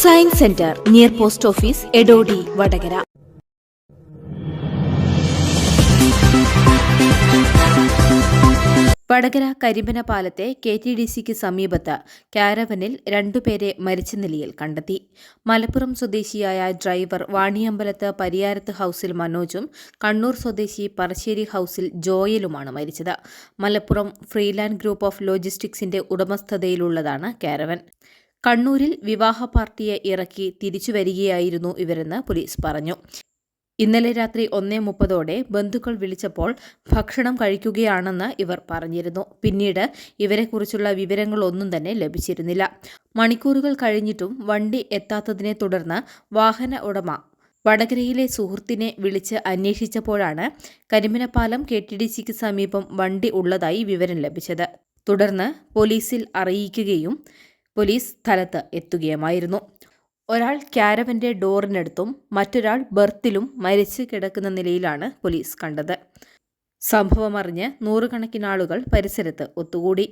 Science centre near post office Edodi Vadakara Vadakara Karimana പാലത്തെ K T D സിക്ക് സമീപത്ത് കാരവനിൽ രണ്ടുപേരെ മരിച്ച നിലയിൽ കണ്ടെത്തി. മലപ്പുറം സ്വദേശിയായ ഡ്രൈവർ വാണിയമ്പലത്ത് പരിയാരത്ത് ഹൌസിൽ മനോജും കണ്ണൂർ സ്വദേശി പറശ്ശേരി ഹൌസിൽ ജോയലുമാണ് മരിച്ചത്. മലപ്പുറം ഫ്രീലാൻഡ് ഗ്രൂപ്പ് ഓഫ് ലോജിസ്റ്റിക്സിന്റെ ഉടമസ്ഥതയിലുള്ളതാണ് കാരവൻ. കണ്ണൂരിൽ വിവാഹ പാർട്ടിയെ ഇറക്കി തിരിച്ചു വരികയായിരുന്നു ഇവരെന്ന് പോലീസ് പറഞ്ഞു. ഇന്നലെ രാത്രി ഒന്നേ മുപ്പതോടെ ബന്ധുക്കൾ വിളിച്ചപ്പോൾ ഭക്ഷണം കഴിക്കുകയാണെന്ന് ഇവർ പറഞ്ഞിരുന്നു. പിന്നീട് ഇവരെക്കുറിച്ചുള്ള വിവരങ്ങളൊന്നും തന്നെ ലഭിച്ചിരുന്നില്ല. മണിക്കൂറുകൾ കഴിഞ്ഞിട്ടും വണ്ടി എത്താത്തതിനെ തുടർന്ന് വാഹന ഉടമ വടകരയിലെ സുഹൃത്തിനെ വിളിച്ച് അന്വേഷിച്ചപ്പോഴാണ് കരിമനപ്പാലം കെ ടി ഡി സിക്ക് സമീപം വണ്ടി ഉള്ളതായി വിവരം ലഭിച്ചത്. തുടർന്ന് പോലീസിൽ അറിയിക്കുകയും പോലീസ് സ്ഥലത്ത് എത്തുകയുമായിരുന്നു. ഒരാൾ ക്യാരവന്റെ ഡോറിനടുത്തും മറ്റൊരാൾ ബർത്തിലും മരിച്ചു കിടക്കുന്ന നിലയിലാണ് പോലീസ് കണ്ടത്. സംഭവമറിഞ്ഞ് നൂറുകണക്കിന് ആളുകൾ പരിസരത്ത് ഒത്തുകൂടി.